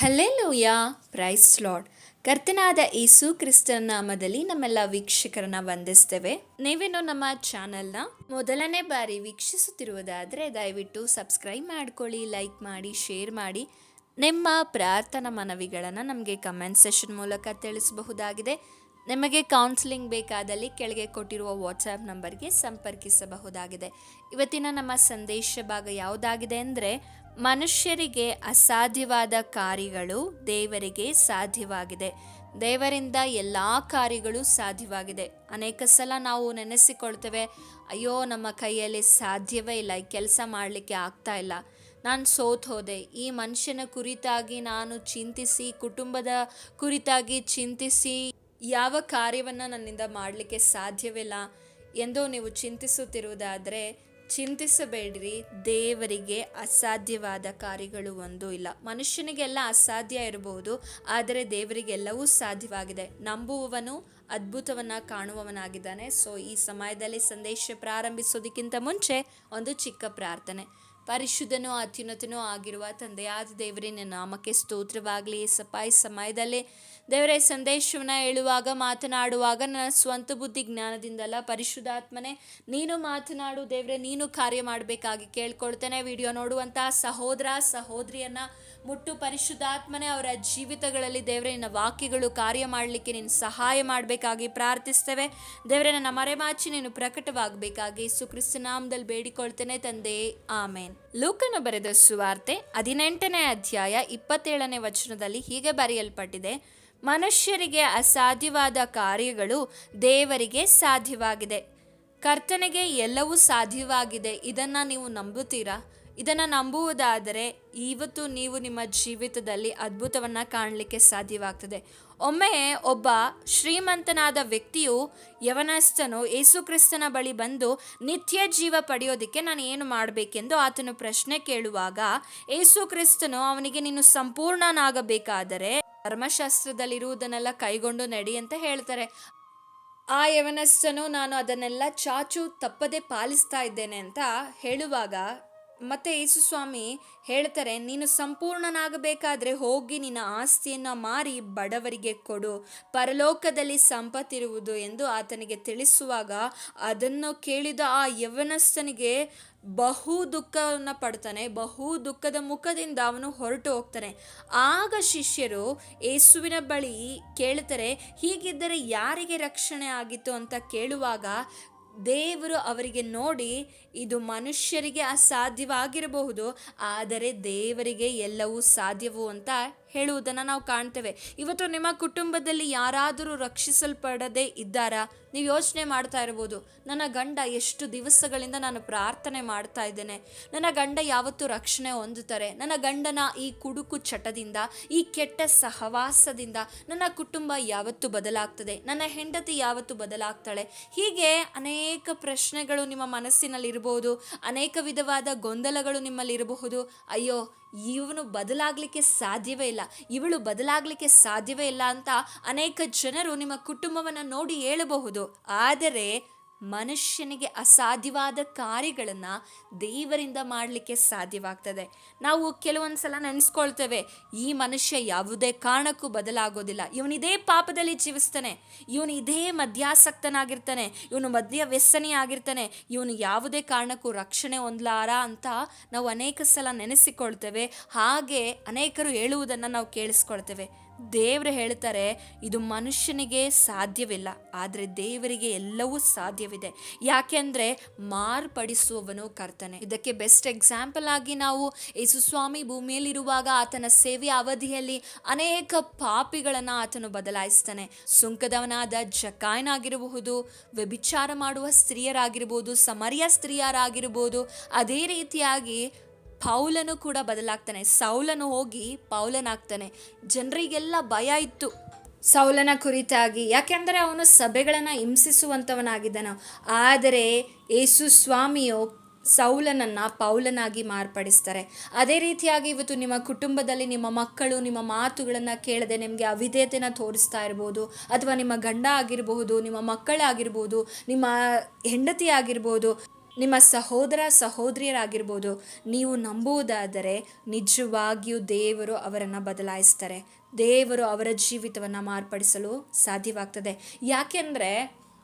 Hallelujah, price lord. ಕರ್ತನಾದ ಯೇಸು ಕ್ರಿಸ್ತನ ನಾಮದಲ್ಲಿ ನಮ್ಮೆಲ್ಲ ವೀಕ್ಷಕರನ್ನ ವಂದಿಸ್ತೇವೆ. ನೀವೇನು ನಮ್ಮ ಚಾನೆಲ್ನ ಮೊದಲನೇ ಬಾರಿ ವೀಕ್ಷಿಸುತ್ತಿರುವುದಾದರೆ ದಯವಿಟ್ಟು ಸಬ್ಸ್ಕ್ರೈಬ್ ಮಾಡ್ಕೊಳ್ಳಿ, ಲೈಕ್ ಮಾಡಿ, ಶೇರ್ ಮಾಡಿ. ನಿಮ್ಮ ಪ್ರಾರ್ಥನಾ ಮನವಿಗಳನ್ನು ನಮಗೆ ಕಮೆಂಟ್ ಸೆಷನ್ ಮೂಲಕ ತಿಳಿಸಬಹುದಾಗಿದೆ. ನಿಮಗೆ ಕೌನ್ಸಿಲಿಂಗ್ ಬೇಕಾದಲ್ಲಿ ಕೆಳಗೆ ಕೊಟ್ಟಿರುವ ವಾಟ್ಸಪ್ ನಂಬರ್ಗೆ ಸಂಪರ್ಕಿಸಬಹುದಾಗಿದೆ. ಇವತ್ತಿನ ನಮ್ಮ ಸಂದೇಶ ಭಾಗ ಯಾವುದಾಗಿದೆ ಅಂದರೆ ಮನುಷ್ಯರಿಗೆ ಅಸಾಧ್ಯವಾದ ಕಾರ್ಯಗಳು ದೇವರಿಗೆ ಸಾಧ್ಯವಾಗಿದೆ. ದೇವರಿಂದ ಎಲ್ಲ ಕಾರ್ಯಗಳು ಸಾಧ್ಯವಾಗಿದೆ. ಅನೇಕ ಸಲ ನಾವು ನೆನೆಸಿಕೊಳ್ತೇವೆ, ಅಯ್ಯೋ, ನಮ್ಮ ಕೈಯಲ್ಲಿ ಸಾಧ್ಯವೇ ಇಲ್ಲ, ಈ ಕೆಲಸ ಮಾಡಲಿಕ್ಕೆ ಆಗ್ತಾ ಇಲ್ಲ. ನಾನು ಸೋತ್ ಹೋದೆ. ಈ ಮನುಷ್ಯನ ಕುರಿತಾಗಿ ನಾನು ಚಿಂತಿಸಿ, ಕುಟುಂಬದ ಕುರಿತಾಗಿ ಚಿಂತಿಸಿ ಯಾವ ಕಾರ್ಯವನ್ನು ನನ್ನಿಂದ ಮಾಡಲಿಕ್ಕೆ ಸಾಧ್ಯವಿಲ್ಲ ಎಂದು ನೀವು ಚಿಂತಿಸುತ್ತಿರುವುದಾದರೆ ಚಿಂತಿಸಬೇಡಿರಿ. ದೇವರಿಗೆ ಅಸಾಧ್ಯವಾದ ಕಾರ್ಯಗಳು ಒಂದು ಇಲ್ಲ. ಮನುಷ್ಯನಿಗೆಲ್ಲ ಅಸಾಧ್ಯ ಇರಬಹುದು, ಆದರೆ ದೇವರಿಗೆಲ್ಲವೂ ಸಾಧ್ಯವಾಗಿದೆ. ನಂಬುವವನು ಅದ್ಭುತವನ್ನ ಕಾಣುವವನಾಗಿದ್ದಾನೆ. ಸೊ ಈ ಸಮಯದಲ್ಲಿ ಸಂದೇಶ ಪ್ರಾರಂಭಿಸೋದಕ್ಕಿಂತ ಮುಂಚೆ ಒಂದು ಚಿಕ್ಕ ಪ್ರಾರ್ಥನೆ. ಪರಿಶುದ್ಧನೂ ಅತ್ಯುನ್ನತನೂ ಆಗಿರುವ ತಂದೆಯಾದ ದೇವರಿನ ನಾಮಕ್ಕೆ ಸ್ತೋತ್ರವಾಗಲಿ ಸಪಾಯಿ ಸಮಯದಲ್ಲೇ ದೇವರೇ, ಸಂದೇಶವನ್ನು ಹೇಳುವಾಗ, ಮಾತನಾಡುವಾಗ ನನ್ನ ಸ್ವಂತ ಬುದ್ಧಿ ಜ್ಞಾನದಿಂದಲ್ಲ, ಪರಿಶುದ್ಧಾತ್ಮನೇ, ನೀನು ಮಾತನಾಡು ದೇವರೇ, ನೀನು ಕಾರ್ಯ ಮಾಡಬೇಕಾಗಿ ಕೇಳ್ಕೊಳ್ತೇನೆ. ವಿಡಿಯೋ ನೋಡುವಂತಹ ಸಹೋದರ, ಸಹೋದರಿಯನ್ನ ಮುಟ್ಟು ಪರಿಶುದ್ಧಾತ್ಮನೇ, ಅವರ ಜೀವಿತಗಳಲ್ಲಿ ದೇವರೇ, ನಿನ್ನ ವಾಕ್ಯಗಳು ಕಾರ್ಯ ಮಾಡಲಿಕ್ಕೆ ನೀನು ಸಹಾಯ ಮಾಡಬೇಕಾಗಿ ಪ್ರಾರ್ಥಿಸ್ತೇವೆ. ದೇವರೇ, ನನ್ನ ಮರೆಮಾಚಿ ನೀನು ಪ್ರಕಟವಾಗಬೇಕಾಗಿ ಸುಕ್ರಿಸ್ತನಾಮದಲ್ಲಿ ಬೇಡಿಕೊಳ್ತೇನೆ ತಂದೆ. ಆಮೇನ್. ಲೂಕನು ಬರೆದ ಸುವಾರ್ತೆ ಹದಿನೆಂಟನೇ ಅಧ್ಯಾಯ ಇಪ್ಪತ್ತೇಳನೇ ವಚನದಲ್ಲಿ ಹೀಗೆ ಬರೆಯಲ್ಪಟ್ಟಿದೆ. ಮನುಷ್ಯರಿಗೆ ಅಸಾಧ್ಯವಾದ ಕಾರ್ಯಗಳು ದೇವರಿಗೆ ಸಾಧ್ಯವಾಗಿದೆ. ಕರ್ತನಿಗೆ ಎಲ್ಲವೂ ಸಾಧ್ಯವಾಗಿದೆ. ಇದನ್ನು ನೀವು ನಂಬುತ್ತೀರಾ? ಇದನ್ನು ನಂಬುವುದಾದರೆ ಇವತ್ತು ನೀವು ನಿಮ್ಮ ಜೀವಿತದಲ್ಲಿ ಅದ್ಭುತವನ್ನು ಕಾಣಲಿಕ್ಕೆ ಸಾಧ್ಯವಾಗ್ತದೆ. ಒಮ್ಮೆ ಒಬ್ಬ ಶ್ರೀಮಂತನಾದ ವ್ಯಕ್ತಿಯು ಯವನಸ್ಥನು ಯೇಸುಕ್ರಿಸ್ತನ ಬಳಿ ಬಂದು ನಿತ್ಯ ಜೀವ ಪಡೆಯೋದಕ್ಕೆ ನಾನು ಏನು ಮಾಡಬೇಕೆಂದು ಆತನು ಪ್ರಶ್ನೆ ಕೇಳುವಾಗ, ಯೇಸು ಕ್ರಿಸ್ತನು ಅವನಿಗೆ ನೀನು ಸಂಪೂರ್ಣನಾಗಬೇಕಾದರೆ ಧರ್ಮಶಾಸ್ತ್ರದಲ್ಲಿರುವುದನ್ನೆಲ್ಲ ಕೈಗೊಂಡು ನಡಿ ಅಂತ ಹೇಳ್ತಾರೆ. ಆ ಯವನಸ್ಥನು, ನಾನು ಅದನ್ನೆಲ್ಲ ಚಾಚು ತಪ್ಪದೆ ಪಾಲಿಸ್ತಾ ಇದ್ದೇನೆ ಅಂತ ಹೇಳುವಾಗ ಮತ್ತೆ ಯೇಸು ಸ್ವಾಮಿ ಹೇಳ್ತಾರೆ, ನೀನು ಸಂಪೂರ್ಣನಾಗಬೇಕಾದ್ರೆ ಹೋಗಿ ನಿನ್ನ ಆಸ್ತಿಯನ್ನು ಮಾರಿ ಬಡವರಿಗೆ ಕೊಡು. ಪರಲೋಕದಲ್ಲಿ ಸಂಪತ್ತಿರುವುದು ಎಂದು ಆತನಿಗೆ ತಿಳಿಸುವಾಗ ಅದನ್ನು ಕೇಳಿದ ಆ ಯವನಸ್ಥನಿಗೆ ಬಹು ದುಃಖವನ್ನು ಪಡ್ತಾನೆ, ಬಹು ದುಃಖದ ಮುಖದಿಂದ ಅವನು ಹೊರಟು ಹೋಗ್ತಾನೆ. ಆಗ ಶಿಷ್ಯರು ಯೇಸುವಿನ ಬಳಿ ಕೇಳ್ತಾರೆ, ಹೀಗಿದ್ದರೆ ಯಾರಿಗೆ ರಕ್ಷಣೆ ಆಗಿತ್ತು ಅಂತ ಕೇಳುವಾಗ ದೇವರು ಅವರಿಗೆ ನೋಡಿ, ಇದು ಮನುಷ್ಯರಿಗೆ ಅಸಾಧ್ಯವಾಗಿರಬಹುದು, ಆದರೆ ದೇವರಿಗೆ ಎಲ್ಲವೂ ಸಾಧ್ಯವು ಅಂತ ಹೇಳುವುದನ್ನು ನಾವು ಕಾಣ್ತೇವೆ. ಇವತ್ತು ನಿಮ್ಮ ಕುಟುಂಬದಲ್ಲಿ ಯಾರಾದರೂ ರಕ್ಷಿಸಲ್ಪಡದೇ ಇದ್ದಾರಾ? ನೀವು ಯೋಚನೆ ಮಾಡ್ತಾ ಇರ್ಬೋದು ನನ್ನ ಗಂಡ ಎಷ್ಟು ದಿವಸಗಳಿಂದ ನಾನು ಪ್ರಾರ್ಥನೆ ಮಾಡ್ತಾ ಇದ್ದೇನೆ. ನನ್ನ ಗಂಡ ಯಾವತ್ತು ರಕ್ಷಣೆ ಹೊಂದುತ್ತಾರೆ. ನನ್ನ ಗಂಡನ ಈ ಕುಡುಕು ಚಟದಿಂದ, ಈ ಕೆಟ್ಟ ಸಹವಾಸದಿಂದ ನನ್ನ ಕುಟುಂಬ ಯಾವತ್ತು ಬದಲಾಗ್ತದೆ. ನನ್ನ ಹೆಂಡತಿ ಯಾವತ್ತು ಬದಲಾಗ್ತಾಳೆ. ಹೀಗೆ ಅನೇಕ ಪ್ರಶ್ನೆಗಳು ನಿಮ್ಮ ಮನಸ್ಸಿನಲ್ಲಿರ್ಬೋದು ಅನೇಕ ವಿಧವಾದ ಗೊಂದಲಗಳು ನಿಮ್ಮಲ್ಲಿರಬಹುದು. ಅಯ್ಯೋ ಇವನು ಬದಲಾಗಲಿಕ್ಕೆ ಸಾಧ್ಯವೇ ಇಲ್ಲ. ಇವಳು ಬದಲಾಗಲಿಕ್ಕೆ ಸಾಧ್ಯವೇ ಇಲ್ಲ ಅಂತ ಅನೇಕ ಜನರು ನಿಮ್ಮ ಕುಟುಂಬವನ್ನು ನೋಡಿ ಹೇಳಬಹುದು. ಆದರೆ ಮನುಷ್ಯನಿಗೆ ಅಸಾಧ್ಯವಾದ ಕಾರ್ಯಗಳನ್ನು ದೇವರಿಂದ ಮಾಡಲಿಕ್ಕೆ ಸಾಧ್ಯವಾಗ್ತದೆ. ನಾವು ಕೆಲವೊಂದು ಸಲ ನೆನೆಸ್ಕೊಳ್ತೇವೆ, ಈ ಮನುಷ್ಯ ಯಾವುದೇ ಕಾರಣಕ್ಕೂ ಬದಲಾಗೋದಿಲ್ಲ. ಇವನಿದೇ ಪಾಪದಲ್ಲಿ ಜೀವಿಸ್ತಾನೆ. ಇವನು ಇದೇ ಮದ್ಯಾಸಕ್ತನಾಗಿರ್ತಾನೆ. ಇವನು ಮದ್ಯ ವ್ಯಸನಿ ಆಗಿರ್ತಾನೆ. ಇವನು ಯಾವುದೇ ಕಾರಣಕ್ಕೂ ರಕ್ಷಣೆ ಹೊಂದಲಾರ ಅಂತ ನಾವು ಅನೇಕ ಸಲ ನೆನೆಸಿಕೊಳ್ತೇವೆ. ಹಾಗೆ ಅನೇಕರು ಹೇಳುವುದನ್ನು ನಾವು ಕೇಳಿಸ್ಕೊಳ್ತೇವೆ. ದೇವರು ಹೇಳ್ತಾರೆ, ಇದು ಮನುಷ್ಯನಿಗೆ ಸಾಧ್ಯವಿಲ್ಲ, ಆದರೆ ದೇವರಿಗೆ ಎಲ್ಲವೂ ಸಾಧ್ಯವಿದೆ. ಯಾಕೆಂದರೆ ಮಾರ್ಪಡಿಸುವವನು ಕರ್ತನೆ. ಇದಕ್ಕೆ ಬೆಸ್ಟ್ ಎಕ್ಸಾಂಪಲ್ ಆಗಿ ನಾವು ಯೇಸುಸ್ವಾಮಿ ಭೂಮಿಯಲ್ಲಿರುವಾಗ ಆತನ ಸೇವೆಯ ಅವಧಿಯಲ್ಲಿ ಅನೇಕ ಪಾಪಿಗಳನ್ನು ಆತನು ಬದಲಾಯಿಸ್ತಾನೆ. ಸುಂಕದವನಾದ ಜಕಾಯನಾಗಿರಬಹುದು, ವ್ಯಭಿಚಾರ ಮಾಡುವ ಸ್ತ್ರೀಯರಾಗಿರ್ಬೋದು ಸಮರ್ಯ ಸ್ತ್ರೀಯರಾಗಿರ್ಬೋದು ಅದೇ ರೀತಿಯಾಗಿ ಪೌಲನು ಕೂಡ ಬದಲಾಗ್ತಾನೆ. ಸೌಲನು ಹೋಗಿ ಪೌಲನಾಗ್ತಾನೆ. ಜನರಿಗೆಲ್ಲ ಭಯ ಇತ್ತು. ಸೌಲನ ಕುರಿತಾಗಿ. ಯಾಕೆಂದರೆ ಅವನು ಸಭೆಗಳನ್ನು ಹಿಂಸಿಸುವಂಥವನಾಗಿದ್ದನು ಆದರೆ ಯೇಸು ಸ್ವಾಮಿಯು ಸೌಲನನ್ನು ಪೌಲನಾಗಿ ಮಾರ್ಪಡಿಸ್ತಾರೆ. ಅದೇ ರೀತಿಯಾಗಿ ಇವತ್ತು ನಿಮ್ಮ ಕುಟುಂಬದಲ್ಲಿ ನಿಮ್ಮ ಮಕ್ಕಳು, ನಿಮ್ಮ ಮಾತುಗಳನ್ನು ಕೇಳದೆ ನಿಮಗೆ ಅವಿಧೇಯತೆನ ತೋರಿಸ್ತಾ ಇರ್ಬೋದು, ಅಥವಾ ನಿಮ್ಮ ಗಂಡ ಆಗಿರಬಹುದು, ನಿಮ್ಮ ಮಕ್ಕಳಾಗಿರ್ಬೋದು ನಿಮ್ಮ ಹೆಂಡತಿ ಆಗಿರ್ಬೋದು ನಿಮ್ಮ ಸಹೋದರ ಸಹೋದರಿಯರಾಗಿರ್ಬೋದು, ನೀವು ನಂಬುವುದಾದರೆ ನಿಜವಾಗಿಯೂ ದೇವರು ಅವರನ್ನು ಬದಲಾಯಿಸ್ತಾರೆ. ದೇವರು ಅವರ ಜೀವಿತವನ್ನು ಮಾರ್ಪಡಿಸಲು ಸಾಧ್ಯವಾಗ್ತದೆ. ಯಾಕೆಂದರೆ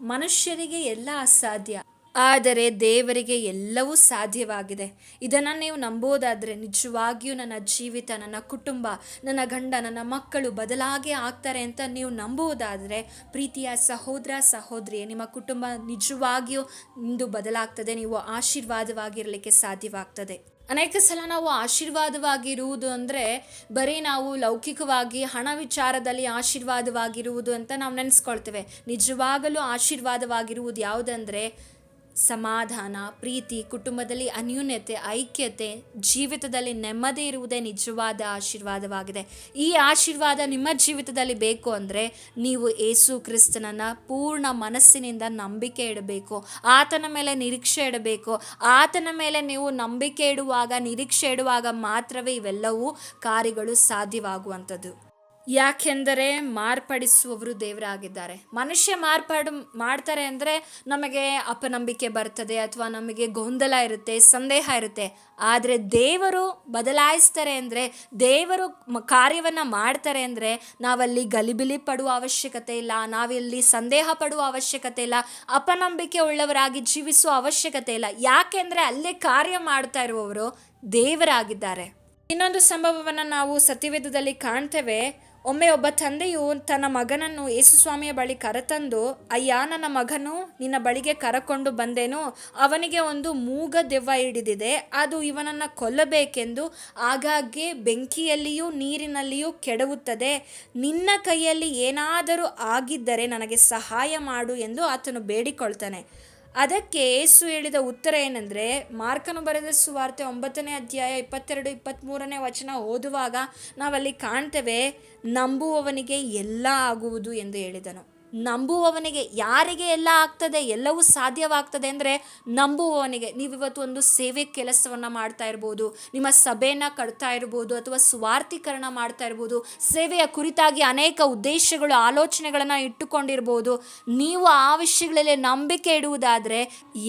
ಮನುಷ್ಯರಿಗೆ ಎಲ್ಲ ಅಸಾಧ್ಯ. ಆದರೆ ದೇವರಿಗೆ ಎಲ್ಲವೂ ಸಾಧ್ಯವಾಗಿದೆ. ಇದನ್ನು ನೀವು ನಂಬೋದಾದರೆ ನಿಜವಾಗಿಯೂ ನನ್ನ ಜೀವಿತ, ನನ್ನ ಕುಟುಂಬ, ನನ್ನ ಗಂಡ, ನನ್ನ ಮಕ್ಕಳು ಬದಲಾಗಿ ಆಗ್ತಾರೆ ಅಂತ ನೀವು ನಂಬುವುದಾದರೆ ಪ್ರೀತಿಯ ಸಹೋದರ ಸಹೋದರಿ ನಿಮ್ಮ ಕುಟುಂಬ ನಿಜವಾಗಿಯೂ ಇಂದು ಬದಲಾಗ್ತದೆ, ನೀವು ಆಶೀರ್ವಾದವಾಗಿರಲಿಕ್ಕೆ ಸಾಧ್ಯವಾಗ್ತದೆ. ಅನೇಕ ಸಲ ನಾವು ಆಶೀರ್ವಾದವಾಗಿರುವುದು ಅಂದರೆ ಬರೀ ನಾವು ಲೌಕಿಕವಾಗಿ, ಹಣ ವಿಚಾರದಲ್ಲಿ ಆಶೀರ್ವಾದವಾಗಿರುವುದು ಅಂತ ನಾವು ನೆನೆಸ್ಕೊಳ್ತೇವೆ. ನಿಜವಾಗಲೂ ಆಶೀರ್ವಾದವಾಗಿರುವುದು ಯಾವುದಂದರೆ ಸಮಾಧಾನ, ಪ್ರೀತಿ, ಕುಟುಂಬದಲ್ಲಿ ಅನ್ಯೂನ್ಯತೆ, ಐಕ್ಯತೆ, ಜೀವಿತದಲ್ಲಿ ನೆಮ್ಮದಿ ಇರುವುದೇ ನಿಜವಾದ ಆಶೀರ್ವಾದವಾಗಿದೆ. ಈ ಆಶೀರ್ವಾದ ನಿಮ್ಮ ಜೀವಿತದಲ್ಲಿ ಬೇಕು ಅಂದರೆ ನೀವು ಏಸು ಕ್ರಿಸ್ತನನ್ನು ಪೂರ್ಣ ಮನಸ್ಸಿನಿಂದ ನಂಬಿಕೆ ಇಡಬೇಕು. ಆತನ ಮೇಲೆ ನಿರೀಕ್ಷೆ ಇಡಬೇಕು. ಆತನ ಮೇಲೆ ನೀವು ನಂಬಿಕೆ ಇಡುವಾಗ, ನಿರೀಕ್ಷೆ ಇಡುವಾಗ ಮಾತ್ರವೇ ಇವೆಲ್ಲವೂ ಕಾರ್ಯಗಳು ಸಾಧ್ಯವಾಗುವಂಥದ್ದು. ಯಾಕೆಂದರೆ ಮಾರ್ಪಡಿಸುವವರು ದೇವರಾಗಿದ್ದಾರೆ. ಮನುಷ್ಯ ಮಾರ್ಪಾಡು ಮಾಡ್ತಾರೆ ಅಂದರೆ ನಮಗೆ ಅಪನಂಬಿಕೆ ಬರ್ತದೆ ಅಥವಾ ನಮಗೆ ಗೊಂದಲ ಇರುತ್ತೆ, ಸಂದೇಹ ಇರುತ್ತೆ. ಆದರೆ ದೇವರು ಬದಲಾಯಿಸ್ತಾರೆ ಅಂದರೆ, ದೇವರು ಕಾರ್ಯವನ್ನು ಮಾಡ್ತಾರೆ ಅಂದರೆ ನಾವಲ್ಲಿ ಗಲಿಬಿಲಿ ಪಡುವ ಅವಶ್ಯಕತೆ ಇಲ್ಲ, ನಾವಿಲ್ಲಿ ಸಂದೇಹ ಪಡುವ ಅವಶ್ಯಕತೆ ಇಲ್ಲ, ಅಪನಂಬಿಕೆ ಉಳ್ಳವರಾಗಿ ಜೀವಿಸುವ ಅವಶ್ಯಕತೆ ಇಲ್ಲ. ಯಾಕೆಂದರೆ ಅಲ್ಲೇ ಕಾರ್ಯ ಮಾಡ್ತಾ ಇರುವವರು ದೇವರಾಗಿದ್ದಾರೆ. ಇನ್ನೊಂದು ಸಂಭವವನ್ನು ನಾವು ಸತಿವೇದದಲ್ಲಿ ಕಾಣ್ತೇವೆ. ಒಮ್ಮೆ ಒಬ್ಬ ತಂದೆಯು ತನ್ನ ಮಗನನ್ನು ಯೇಸುಸ್ವಾಮಿಯ ಬಳಿ ಕರೆತಂದು, ಅಯ್ಯ, ನನ್ನ ಮಗನು ನಿನ್ನ ಬಳಿಗೆ ಕರಕೊಂಡು ಬಂದೇನು. ಅವನಿಗೆ ಒಂದು ಮೂಗ ದೆವ್ವ ಹಿಡಿದಿದೆ. ಅದು ಇವನನ್ನು ಕೊಲ್ಲಬೇಕೆಂದು ಆಗಾಗ್ಗೆ ಬೆಂಕಿಯಲ್ಲಿಯೂ ನೀರಿನಲ್ಲಿಯೂ ಕೆಡವುತ್ತದೆ. ನಿನ್ನ ಕೈಯಲ್ಲಿ ಏನಾದರೂ ಆಗಿದ್ದರೆ ನನಗೆ ಸಹಾಯ ಮಾಡು ಎಂದು ಆತನು ಬೇಡಿಕೊಳ್ತಾನೆ. ಅದಕ್ಕೆ ಏಸು ಹೇಳಿದ ಉತ್ತರ ಏನಂದರೆ, ಮಾರ್ಕನು ಬರೆದ ಸುವಾರ್ತೆ ಒಂಬತ್ತನೇ ಅಧ್ಯಾಯ ಇಪ್ಪತ್ತೆರಡು ಇಪ್ಪತ್ತ್ಮೂರನೇ ವಚನ ಓದುವಾಗ ನಾವಲ್ಲಿ ಕಾಣ್ತೇವೆ, ನಂಬುವವನಿಗೆ ಎಲ್ಲ ಆಗುವುದು ಎಂದು ಹೇಳಿದನು. ನಂಬುವವನಿಗೆ ಯಾರಿಗೆ ಎಲ್ಲ ಆಗ್ತದೆ, ಎಲ್ಲವೂ ಸಾಧ್ಯವಾಗ್ತದೆ ಅಂದರೆ ನಂಬುವವನಿಗೆ. ನೀವು ಇವತ್ತು ಒಂದು ಸೇವೆ ಕೆಲಸವನ್ನು ಮಾಡ್ತಾ ಇರ್ಬೋದು, ನಿಮ್ಮ ಸಭೆಯನ್ನು ಕಟ್ತಾ ಇರ್ಬೋದು ಅಥವಾ ಸ್ವಾರ್ಥೀಕರಣ ಮಾಡ್ತಾ ಇರ್ಬೋದು, ಸೇವೆಯ ಕುರಿತಾಗಿ ಅನೇಕ ಉದ್ದೇಶಗಳು, ಆಲೋಚನೆಗಳನ್ನು ಇಟ್ಟುಕೊಂಡಿರ್ಬೋದು, ನೀವು ಆ ವಿಷಯಗಳಲ್ಲಿ ನಂಬಿಕೆ ಇಡುವುದಾದರೆ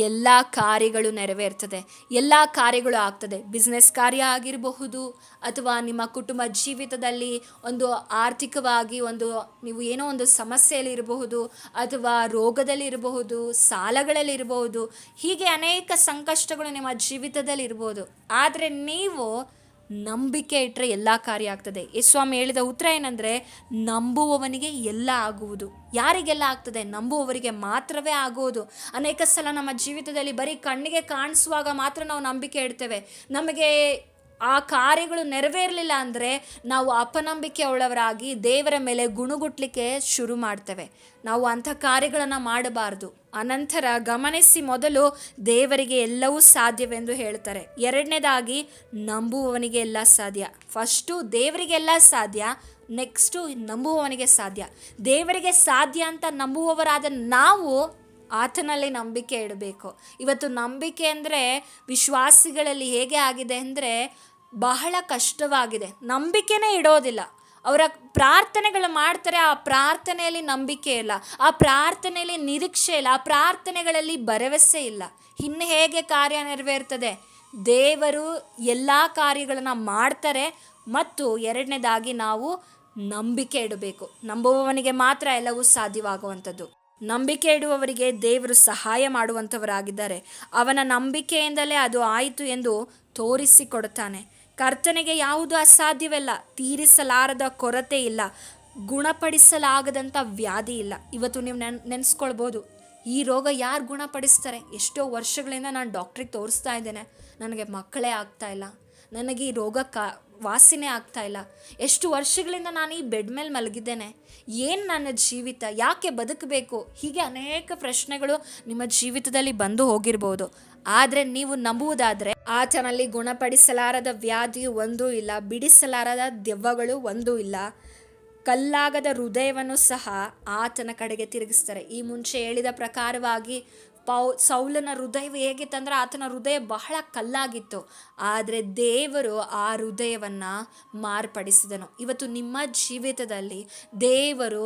ಎಲ್ಲ ಕಾರ್ಯಗಳು ನೆರವೇರ್ತದೆ, ಎಲ್ಲ ಕಾರ್ಯಗಳು ಆಗ್ತದೆ. ಬಿಸ್ನೆಸ್ ಕಾರ್ಯ ಆಗಿರಬಹುದು ಅಥವಾ ನಿಮ್ಮ ಕುಟುಂಬ ಜೀವಿತದಲ್ಲಿ ಒಂದು ಆರ್ಥಿಕವಾಗಿ ಒಂದು ನೀವು ಏನೋ ಒಂದು ಸಮಸ್ಯೆಯಲ್ಲಿ ಇರಬಹುದು ಅಥವಾ ರೋಗದಲ್ಲಿರಬಹುದು ಸಾಲಗಳಲ್ಲಿರಬಹುದು ಹೀಗೆ ಅನೇಕ ಸಂಕಷ್ಟಗಳು ನಿಮ್ಮ ಜೀವಿತದಲ್ಲಿ ಇರಬಹುದು. ಆದರೆ ನೀವು ನಂಬಿಕೆ ಇಟ್ಟರೆ ಎಲ್ಲ ಕಾರ್ಯ ಆಗ್ತದೆ. ಸ್ವಾಮಿ ಹೇಳಿದ ಉತ್ತರ ಏನಂದರೆ, ನಂಬುವವನಿಗೆ ಎಲ್ಲ ಆಗುವುದು. ಯಾರಿಗೆಲ್ಲ ಆಗ್ತದೆ? ನಂಬುವವರಿಗೆ ಮಾತ್ರವೇ ಆಗುವುದು. ಅನೇಕ ಸಲ ನಮ್ಮ ಜೀವಿತದಲ್ಲಿ ಬರೀ ಕಣ್ಣಿಗೆ ಕಾಣಿಸುವಾಗ ಮಾತ್ರ ನಾವು ನಂಬಿಕೆ ಇಡ್ತೇವೆ. ನಮಗೆ ಆ ಕಾರ್ಯಗಳು ನೆರವೇರಲಿಲ್ಲ ಅಂದರೆ ನಾವು ಅಪನಂಬಿಕೆ ಉಳ್ಳವರಾಗಿ ದೇವರ ಮೇಲೆ ಗುಣುಗುಟ್ಲಿಕ್ಕೆ ಶುರು ಮಾಡ್ತೇವೆ. ನಾವು ಅಂಥ ಕಾರ್ಯಗಳನ್ನು ಮಾಡಬಾರ್ದು. ಅನಂತರ ಗಮನಿಸಿ ಮೊದಲು ದೇವರಿಗೆ ಎಲ್ಲವೂ ಸಾಧ್ಯವೆಂದು ಹೇಳ್ತಾರೆ. ಎರಡನೇದಾಗಿ ನಂಬುವವನಿಗೆ ಎಲ್ಲ ಸಾಧ್ಯ. ಫಸ್ಟು ದೇವರಿಗೆಲ್ಲ ಸಾಧ್ಯ, ನೆಕ್ಸ್ಟು ನಂಬುವವನಿಗೆ ಸಾಧ್ಯ. ದೇವರಿಗೆ ಸಾಧ್ಯ ಅಂತ ನಂಬುವವರಾದ ನಾವು ಆತನಲ್ಲಿ ನಂಬಿಕೆ ಇಡಬೇಕು. ಇವತ್ತು ನಂಬಿಕೆ ಅಂದರೆ ವಿಶ್ವಾಸಿಗಳಲ್ಲಿ ಹೇಗೆ ಆಗಿದೆ ಅಂದರೆ ಬಹಳ ಕಷ್ಟವಾಗಿದೆ. ನಂಬಿಕೆನೇ ಇಡೋದಿಲ್ಲ. ಅವರ ಪ್ರಾರ್ಥನೆಗಳು ಮಾಡ್ತಾರೆ, ಆ ಪ್ರಾರ್ಥನೆಯಲ್ಲಿ ನಂಬಿಕೆ ಇಲ್ಲ. ಆ ಪ್ರಾರ್ಥನೆಯಲ್ಲಿ ನಿರೀಕ್ಷೆ ಇಲ್ಲ. ಆ ಪ್ರಾರ್ಥನೆಗಳಲ್ಲಿ ಭರವಸೆ ಇಲ್ಲ. ಇನ್ನು ಹೇಗೆ ಕಾರ್ಯ ನೆರವೇರ್ತದೆ? ದೇವರು ಎಲ್ಲ ಕಾರ್ಯಗಳನ್ನು ಮಾಡ್ತಾರೆ ಮತ್ತು ಎರಡನೇದಾಗಿ ನಾವು ನಂಬಿಕೆ ಇಡಬೇಕು. ನಂಬುವವನಿಗೆ ಮಾತ್ರ ಎಲ್ಲವೂ ಸಾಧ್ಯವಾಗುವಂಥದ್ದು. ನಂಬಿಕೆ ಇಡುವವರಿಗೆ ದೇವರು ಸಹಾಯ ಮಾಡುವಂಥವರಾಗಿದ್ದಾರೆ. ಅವನ ನಂಬಿಕೆಯಿಂದಲೇ ಅದು ಆಯಿತು ಎಂದು ತೋರಿಸಿಕೊಡುತ್ತಾನೆ. ಕರ್ತನೆಗೆ ಯಾವುದು ಅಸಾಧ್ಯವಿಲ್ಲ, ತೀರಿಸಲಾರದ ಕೊರತೆ ಇಲ್ಲ, ಗುಣಪಡಿಸಲಾಗದಂಥ ವ್ಯಾಧಿ ಇಲ್ಲ. ಇವತ್ತು ನೀವು ನೆನ್, ನೆನೆಸ್ಕೊಳ್ಬೋದು, ಈ ರೋಗ ಯಾರು ಗುಣಪಡಿಸ್ತಾರೆ? ಎಷ್ಟೋ ವರ್ಷಗಳಿಂದ ನಾನು ಡಾಕ್ಟ್ರಿಗೆ ತೋರಿಸ್ತಾ ಇದ್ದೇನೆ. ನನಗೆ ಮಕ್ಕಳೇ ಆಗ್ತಾ ಇಲ್ಲ. ನನಗೆ ಈ ರೋಗ ಕಾ ವಾಸಿನೇ ಆಗ್ತಾ ಇಲ್ಲ. ಎಷ್ಟು ವರ್ಷಗಳಿಂದ ನಾನು ಈ ಬೆಡ್ ಮೇಲೆ ಮಲಗಿದ್ದೇನೆ. ಏನು ನನ್ನ ಜೀವಿತ? ಯಾಕೆ ಬದುಕಬೇಕು? ಹೀಗೆ ಅನೇಕ ಪ್ರಶ್ನೆಗಳು ನಿಮ್ಮ ಜೀವಿತದಲ್ಲಿ ಬಂದು ಹೋಗಿರ್ಬೋದು. ಆದರೆ ನೀವು ನಂಬುವುದಾದರೆ ಆತನಲ್ಲಿ ಗುಣಪಡಿಸಲಾರದ ವ್ಯಾಧಿಯು ಒಂದೂ ಇಲ್ಲ, ಬಿಡಿಸಲಾರದ ದೆವ್ವಗಳು ಒಂದೂ ಇಲ್ಲ. ಕಲ್ಲಾಗದ ಹೃದಯವನ್ನು ಸಹ ಆತನ ಕಡೆಗೆ ತಿರುಗಿಸ್ತಾರೆ. ಈ ಮುಂಚೆ ಹೇಳಿದ ಪ್ರಕಾರವಾಗಿ ಪೌ, ಸೌಲನ ಹೃದಯ ಹೇಗಿತ್ತಂದ್ರೆ ಆತನ ಹೃದಯ ಬಹಳ ಕಲ್ಲಾಗಿತ್ತು. ಆದರೆ ದೇವರು ಆ ಹೃದಯವನ್ನು ಮಾರ್ಪಡಿಸಿದನು. ಇವತ್ತು ನಿಮ್ಮ ಜೀವಿತದಲ್ಲಿ ದೇವರು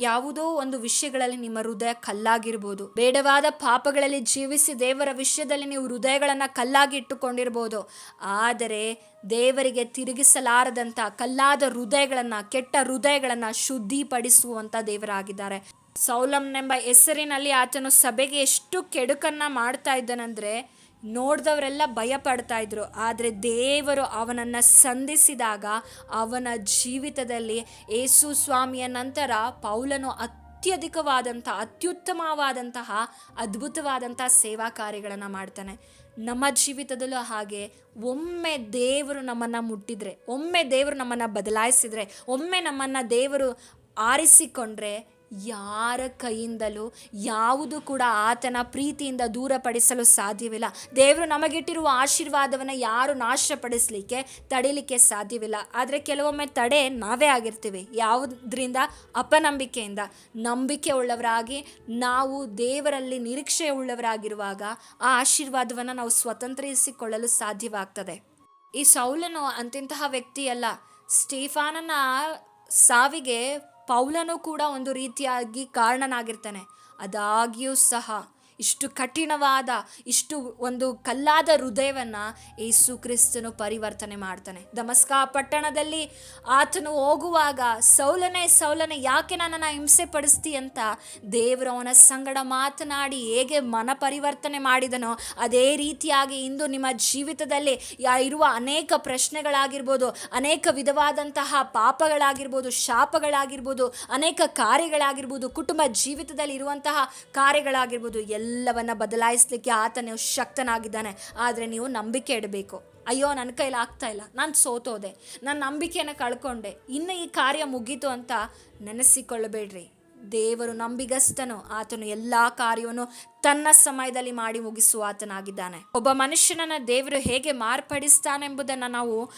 ಯಾವುದೋ ಒಂದು ವಿಷಯಗಳಲ್ಲಿ ನಿಮ್ಮ ಹೃದಯ ಕಲ್ಲಾಗಿರ್ಬೋದು. ಬೇಡವಾದ ಪಾಪಗಳಲ್ಲಿ ಜೀವಿಸಿ ದೇವರ ವಿಷಯದಲ್ಲಿ ನೀವು ಹೃದಯಗಳನ್ನು ಕಲ್ಲಾಗಿ ಇಟ್ಟುಕೊಂಡಿರ್ಬೋದು ಆದರೆ ದೇವರಿಗೆ ತಿರುಗಿಸಲಾರದಂಥ ಕಲ್ಲಾದ ಹೃದಯಗಳನ್ನು, ಕೆಟ್ಟ ಹೃದಯಗಳನ್ನು ಶುದ್ಧಿಪಡಿಸುವಂಥ ದೇವರಾಗಿದ್ದಾರೆ. ಸೌಲಂನೆಂಬ ಹೆಸರಿನಲ್ಲಿ ಆತನು ಸಭೆಗೆ ಎಷ್ಟು ಕೆಡುಕನ್ನು ಮಾಡ್ತಾ ಇದ್ದನಂದ್ರೆ ನೋಡಿದವರೆಲ್ಲ ಭಯ ಪಡ್ತಾ ಇದ್ರು. ಆದರೆ ದೇವರು ಅವನನ್ನು ಸಂಧಿಸಿದಾಗ ಅವನ ಜೀವಿತದಲ್ಲಿ ಏಸು ಸ್ವಾಮಿಯ ನಂತರ ಪೌಲನು ಅತ್ಯಧಿಕವಾದಂಥ ಅತ್ಯುತ್ತಮವಾದಂತಹ ಅದ್ಭುತವಾದಂಥ ಸೇವಾ ಕಾರ್ಯಗಳನ್ನು ಮಾಡ್ತಾನೆ. ನಮ್ಮ ಜೀವಿತದಲ್ಲೂ ಹಾಗೆ. ಒಮ್ಮೆ ದೇವರು ನಮ್ಮನ್ನು ಮುಟ್ಟಿದರೆ, ಒಮ್ಮೆ ದೇವರು ನಮ್ಮನ್ನು ಬದಲಾಯಿಸಿದರೆ, ಒಮ್ಮೆ ನಮ್ಮನ್ನು ದೇವರು ಆರಿಸಿಕೊಂಡ್ರೆ ಯಾರ ಕೈಯಿಂದಲೂ ಯಾವುದು ಕೂಡ ಆತನ ಪ್ರೀತಿಯಿಂದ ದೂರಪಡಿಸಲು ಸಾಧ್ಯವಿಲ್ಲ. ದೇವರು ನಮಗಿಟ್ಟಿರುವ ಆಶೀರ್ವಾದವನ್ನು ಯಾರು ನಾಶಪಡಿಸಲಿಕ್ಕೆ, ತಡೀಲಿಕ್ಕೆ ಸಾಧ್ಯವಿಲ್ಲ. ಆದರೆ ಕೆಲವೊಮ್ಮೆ ತಡೆ ನಾವೇ ಆಗಿರ್ತೀವಿ. ಯಾವುದರಿಂದ? ಅಪನಂಬಿಕೆಯಿಂದ. ನಂಬಿಕೆ ಉಳ್ಳವರಾಗಿ ನಾವು ದೇವರಲ್ಲಿ ನಿರೀಕ್ಷೆ ಉಳ್ಳವರಾಗಿರುವಾಗ ಆ ಆಶೀರ್ವಾದವನ್ನು ನಾವು ಸ್ವತಂತ್ರಿಸಿಕೊಳ್ಳಲು ಸಾಧ್ಯವಾಗ್ತದೆ. ಈ ಸೌಲನು ಅಂತಿಂತಹ ವ್ಯಕ್ತಿಯಲ್ಲ. ಸ್ಟೀಫಾನನ ಸಾವಿಗೆ ಪೌಲನು ಕೂಡ ಒಂದು ರೀತಿಯಾಗಿ ಕಾರಣನಾಗಿರ್ತಾನೆ. ಅದಾಗಿಯೂ ಸಹ ಇಷ್ಟು ಕಠಿಣವಾದ, ಇಷ್ಟು ಒಂದು ಕಲ್ಲಾದ ಹೃದಯವನ್ನು ಯೇಸು ಕ್ರಿಸ್ತನು ಪರಿವರ್ತನೆ ಮಾಡ್ತಾನೆ. ದಮಸ್ಕಾ ಪಟ್ಟಣದಲ್ಲಿ ಆತನು ಹೋಗುವಾಗ, ಸೌಲನೆ ಸೌಲನೆ, ಯಾಕೆ ನನ್ನನ್ನು ಹಿಂಸೆ ಪಡಿಸ್ತಿ? ಅಂತ ದೇವರು ಅವನ ಸಂಗಡ ಮಾತನಾಡಿ ಹೇಗೆ ಮನ ಪರಿವರ್ತನೆ ಮಾಡಿದನೋ, ಅದೇ ರೀತಿಯಾಗಿ ಇಂದು ನಿಮ್ಮ ಜೀವಿತದಲ್ಲಿ ಇರುವ ಅನೇಕ ಪ್ರಶ್ನೆಗಳಾಗಿರ್ಬೋದು, ಅನೇಕ ವಿಧವಾದಂತಹ ಪಾಪಗಳಾಗಿರ್ಬೋದು, ಶಾಪಗಳಾಗಿರ್ಬೋದು, ಅನೇಕ ಕಾರ್ಯಗಳಾಗಿರ್ಬೋದು, ಕುಟುಂಬ ಜೀವಿತದಲ್ಲಿ ಇರುವಂತಹ ಕಾರ್ಯಗಳಾಗಿರ್ಬೋದು ಎಲ್ಲವನ್ನ ಬದಲಾಯಿಸಲಿಕ್ಕೆ ಆತನು ಶಕ್ತನಾಗಿದ್ದಾನೆ. ಆದರೆ ನೀವು ನಂಬಿಕೆ ಇಡಬೇಕು. ಅಯ್ಯೋ ನನ್ನ ಕೈಲಿ ಆಗ್ತಾ ಇಲ್ಲ. ನಾನು ಸೋತೋದೆ. ನನ್ನ ನಂಬಿಕೆಯನ್ನು ಕಳ್ಕೊಂಡೆ. ಇನ್ನು ಈ ಕಾರ್ಯ ಮುಗೀತು ಅಂತ ನೆನೆಸಿಕೊಳ್ಳಬೇಡ್ರಿ. ದೇವರು ನಂಬಿಗಸ್ತನು. ಆತನು ಎಲ್ಲ ಕಾರ್ಯವನ್ನು ತನ್ನ ಸಮಯದಲ್ಲಿ ಮಾಡಿ ಮುಗಿಸುವ ಆತನಾಗಿದ್ದಾನೆ. ಒಬ್ಬ ಮನುಷ್ಯನನ್ನು ದೇವರು ಹೇಗೆ ಮಾರ್ಪಡಿಸ್ತಾನೆಂಬುದನ್ನು ನಾವು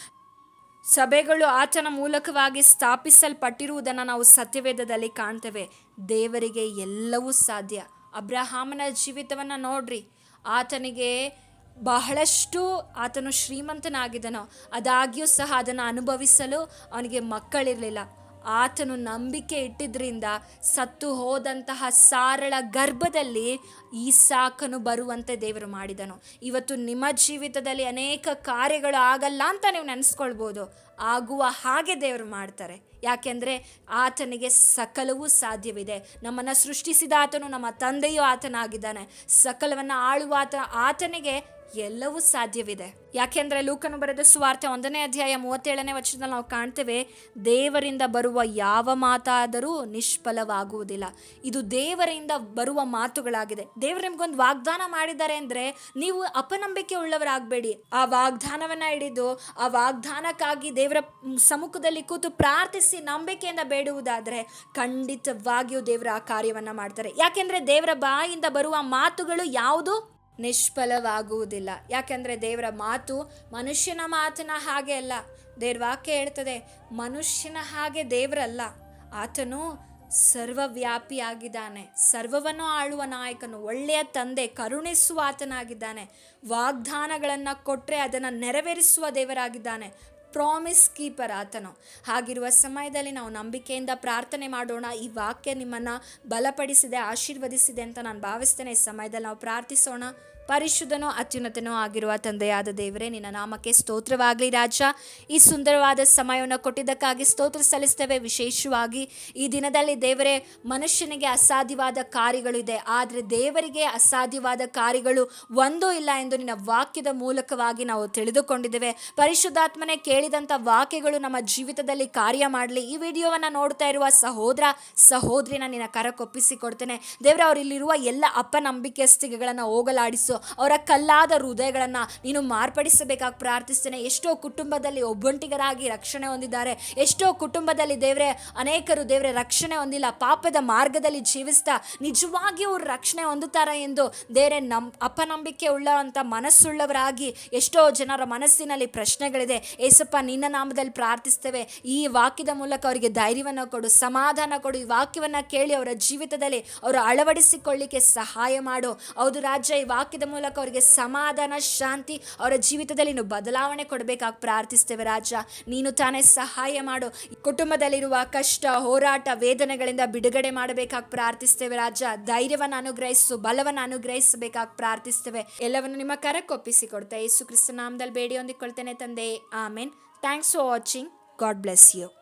ಸಭೆಗಳು ಆತನ ಮೂಲಕವಾಗಿ ಸ್ಥಾಪಿಸಲ್ಪಟ್ಟಿರುವುದನ್ನು ನಾವು ಸತ್ಯವೇದದಲ್ಲಿ ಕಾಣ್ತೇವೆ. ದೇವರಿಗೆ ಎಲ್ಲವೂ ಸಾಧ್ಯ. ಅಬ್ರಹಾಮನ ಜೀವಿತವನ್ನು ನೋಡ್ರಿ. ಆತನಿಗೆ ಬಹಳಷ್ಟು ಆತನು ಶ್ರೀಮಂತನಾಗಿದ್ದನು. ಅದಾಗ್ಯೂ ಸಹ ಅದನ್ನು ಅನುಭವಿಸಲು ಅವನಿಗೆ ಮಕ್ಕಳಿರಲಿಲ್ಲ. ಆತನು ನಂಬಿಕೆ ಇಟ್ಟಿದ್ರಿಂದ ಸತ್ತು ಹೋದಂತಹ ಸಾರಳ ಗರ್ಭದಲ್ಲಿ ಈ ಸಾಕನು ಬರುವಂತೆ ದೇವರು ಮಾಡಿದನು. ಇವತ್ತು ನಿಮ್ಮ ಜೀವಿತದಲ್ಲಿ ಅನೇಕ ಕಾರ್ಯಗಳು ಆಗಲ್ಲ ಅಂತ ನೀವು ನೆನೆಸ್ಕೊಳ್ಬೋದು. ಆಗುವ ಹಾಗೆ ದೇವರು ಮಾಡ್ತಾರೆ. ಯಾಕೆಂದರೆ ಆತನಿಗೆ ಸಕಲವೂ ಸಾಧ್ಯವಿದೆ. ನಮ್ಮನ್ನು ಸೃಷ್ಟಿಸಿದ ಆತನು ನಮ್ಮ ತಂದೆಯೂ ಆತನಾಗಿದ್ದಾನೆ. ಸಕಲವನ್ನು ಆಳುವ ಆತ ಆತನಿಗೆ ಎಲ್ಲವೂ ಸಾಧ್ಯವಿದೆ. ಯಾಕೆಂದರೆ ಲೂಕನು ಬರೆದ ಸುವಾರ್ತೆ ಒಂದನೇ ಅಧ್ಯಾಯ ಮೂವತ್ತೇಳನೇ ವಚನದಲ್ಲಿ ನಾವು ಕಾಣ್ತೇವೆ, ದೇವರಿಂದ ಬರುವ ಯಾವ ಮಾತಾದರೂ ನಿಷ್ಫಲವಾಗುವುದಿಲ್ಲ. ಇದು ದೇವರಿಂದ ಬರುವ ಮಾತುಗಳಾಗಿದೆ. ದೇವರು ನಿಮ್ಗೊಂದು ವಾಗ್ದಾನ ಮಾಡಿದ್ದಾರೆ ಅಂದರೆ ನೀವು ಅಪನಂಬಿಕೆ ಉಳ್ಳವರಾಗಬೇಡಿ ಆ ವಾಗ್ದಾನವನ್ನ ಹಿಡಿದು, ಆ ವಾಗ್ದಾನಕ್ಕಾಗಿ ದೇವರ ಸಮ್ಮುಖದಲ್ಲಿ ಕೂತು ಪ್ರಾರ್ಥಿಸಿ ನಂಬಿಕೆಯಿಂದ ಬೇಡುವುದಾದರೆ ಖಂಡಿತವಾಗಿಯೂ ದೇವರ ಆ ಕಾರ್ಯವನ್ನು ಮಾಡ್ತಾರೆ. ಯಾಕೆಂದರೆ ದೇವರ ಬಾಯಿಂದ ಬರುವ ಮಾತುಗಳು ಯಾವುದು? ನಿಷ್ಫಲವಾಗುವುದಿಲ್ಲ. ಯಾಕೆಂದರೆ ದೇವರ ಮಾತು ಮನುಷ್ಯನ ಮಾತಿನ ಹಾಗೆ ಅಲ್ಲ. ದೇವ್ರ ವಾಕ್ಯ ಹೇಳ್ತದೆ, ಮನುಷ್ಯನ ಹಾಗೆ ದೇವರಲ್ಲ. ಆತನು ಸರ್ವವ್ಯಾಪಿಯಾಗಿದ್ದಾನೆ. ಸರ್ವವನ್ನು ಆಳುವ ನಾಯಕನು, ಒಳ್ಳೆಯ ತಂದೆ, ಕರುಣಿಸುವ ಆತನಾಗಿದ್ದಾನೆ. ವಾಗ್ದಾನಗಳನ್ನು ಕೊಟ್ಟರೆ ಅದನ್ನು ನೆರವೇರಿಸುವ ದೇವರಾಗಿದ್ದಾನೆ. ಪ್ರಾಮಿಸ್ ಕೀಪರ್ ಆತನು. ಹಾಗಿರುವ ಸಮಯದಲ್ಲಿ ನಾವು ನಂಬಿಕೆಯಿಂದ ಪ್ರಾರ್ಥನೆ ಮಾಡೋಣ. ಈ ವಾಕ್ಯ ನಿಮ್ಮನ್ನು ಬಲಪಡಿಸಿದೆ, ಆಶೀರ್ವದಿಸಿದೆ ಅಂತ ನಾನು ಭಾವಿಸ್ತೇನೆ. ಈ ಸಮಯದಲ್ಲಿ ನಾವು ಪ್ರಾರ್ಥಿಸೋಣ. ಪರಿಶುದ್ಧನೋ ಅತ್ಯುನ್ನತನೋ ಆಗಿರುವ ತಂದೆಯಾದ ದೇವರೇ, ನಿನ್ನ ನಾಮಕ್ಕೆ ಸ್ತೋತ್ರವಾಗಲಿ ರಾಜ. ಈ ಸುಂದರವಾದ ಸಮಯವನ್ನು ಕೊಟ್ಟಿದ್ದಕ್ಕಾಗಿ ಸ್ತೋತ್ರ ಸಲ್ಲಿಸ್ತೇವೆ. ವಿಶೇಷವಾಗಿ ಈ ದಿನದಲ್ಲಿ ದೇವರೇ, ಮನುಷ್ಯನಿಗೆ ಅಸಾಧ್ಯವಾದ ಕಾರ್ಯಗಳಿದೆ ಆದರೆ ದೇವರಿಗೆ ಅಸಾಧ್ಯವಾದ ಕಾರ್ಯಗಳು ಒಂದೂ ಇಲ್ಲ ಎಂದು ನಿನ್ನ ವಾಕ್ಯದ ಮೂಲಕವಾಗಿ ನಾವು ತಿಳಿದುಕೊಂಡಿದ್ದೇವೆ. ಪರಿಶುದ್ಧಾತ್ಮನೆ ಕೇಳಿದಂಥ ವಾಕ್ಯಗಳು ನಮ್ಮ ಜೀವಿತದಲ್ಲಿ ಕಾರ್ಯ ಮಾಡಲಿ. ಈ ವಿಡಿಯೋವನ್ನು ನೋಡ್ತಾ ಇರುವ ಸಹೋದರ, ಸಹೋದರಿನ ನಿನ್ನ ಕರಕ್ಕೊಪ್ಪಿಸಿ ಕೊಡ್ತೇನೆ. ದೇವರ ಅವರಿಲ್ಲಿರುವ ಎಲ್ಲ ಅಪನಂಬಿಕೆಸ್ತಿಗೆಗಳನ್ನು ಹೋಗಲಾಡಿಸು. ಅವರ ಕಲ್ಲಾದ ಹೃದಯಗಳನ್ನು ನೀನು ಮಾರ್ಪಡಿಸಬೇಕಾಗಿ ಪ್ರಾರ್ಥಿಸ್ತೇನೆ. ಎಷ್ಟೋ ಕುಟುಂಬದಲ್ಲಿ ಒಬ್ಬಂಟಿಗರಾಗಿ ರಕ್ಷಣೆ ಹೊಂದಿದ್ದಾರೆ. ಎಷ್ಟೋ ಕುಟುಂಬದಲ್ಲಿ ದೇವರೇ, ಅನೇಕರು ದೇವರೇ ರಕ್ಷಣೆ ಹೊಂದಿಲ್ಲ, ಪಾಪದ ಮಾರ್ಗದಲ್ಲಿ ಜೀವಿಸ್ತಾ ನಿಜವಾಗಿಯೂ ಅವರು ರಕ್ಷಣೆ ಹೊಂದುತ್ತಾರೆ ಎಂದು ದೇವರೇ ನಮ್ ಅಪನಂಬಿಕೆ ಉಳ್ಳಂಥ ಮನಸ್ಸುಳ್ಳವರಾಗಿ ಎಷ್ಟೋ ಜನರ ಮನಸ್ಸಿನಲ್ಲಿ ಪ್ರಶ್ನೆಗಳಿದೆ. ಏಸಪ್ಪ, ನಿನ್ನ ನಾಮದಲ್ಲಿ ಪ್ರಾರ್ಥಿಸ್ತೇವೆ. ಈ ವಾಕ್ಯದ ಮೂಲಕ ಅವರಿಗೆ ಧೈರ್ಯವನ್ನು ಕೊಡು, ಸಮಾಧಾನ ಕೊಡು, ಈ ವಾಕ್ಯವನ್ನು ಕೇಳಿ ಅವರ ಜೀವಿತದಲ್ಲಿ ಅವರು ಅಳವಡಿಸಿಕೊಳ್ಳಿಕ್ಕೆ ಸಹಾಯ ಮಾಡು. ಹೌದು ರಾಜ್ಯ ಈ ವಾಕ್ಯದ ಮೂಲಕ ಅವರಿಗೆ ಸಮಾಧಾನ, ಶಾಂತಿ, ಅವರ ಜೀವಿತದಲ್ಲಿ ನೀನು ಬದಲಾವಣೆ ಕೊಡಬೇಕಾಗಿ ಪ್ರಾರ್ಥಿಸ್ತೇವೆ ರಾಜ. ನೀನು ತಾನೇ ಸಹಾಯ ಮಾಡು. ಕುಟುಂಬದಲ್ಲಿರುವ ಕಷ್ಟ, ಹೋರಾಟ, ವೇದನೆಗಳಿಂದ ಬಿಡುಗಡೆ ಮಾಡಬೇಕಾಗಿ ಪ್ರಾರ್ಥಿಸ್ತೇವೆ ರಾಜ. ಧೈರ್ಯವನ್ನು ಅನುಗ್ರಹಿಸು, ಬಲವನ್ನು ಅನುಗ್ರಹಿಸಬೇಕಾಗಿ ಪ್ರಾರ್ಥಿಸ್ತೇವೆ. ಎಲ್ಲವನ್ನು ನಿಮ್ಮ ಕರಕ್ಕೊಪ್ಪಿಸಿ ಕೊಡ್ತಾ ಯೇಸು ಕ್ರಿಸ್ತ ನಾಮದಲ್ಲಿ ಬೇಡಿ ಹೊಂದಿಕೊಳ್ತೇನೆ ತಂದೆ. Amen. Thanks for watching. God bless you.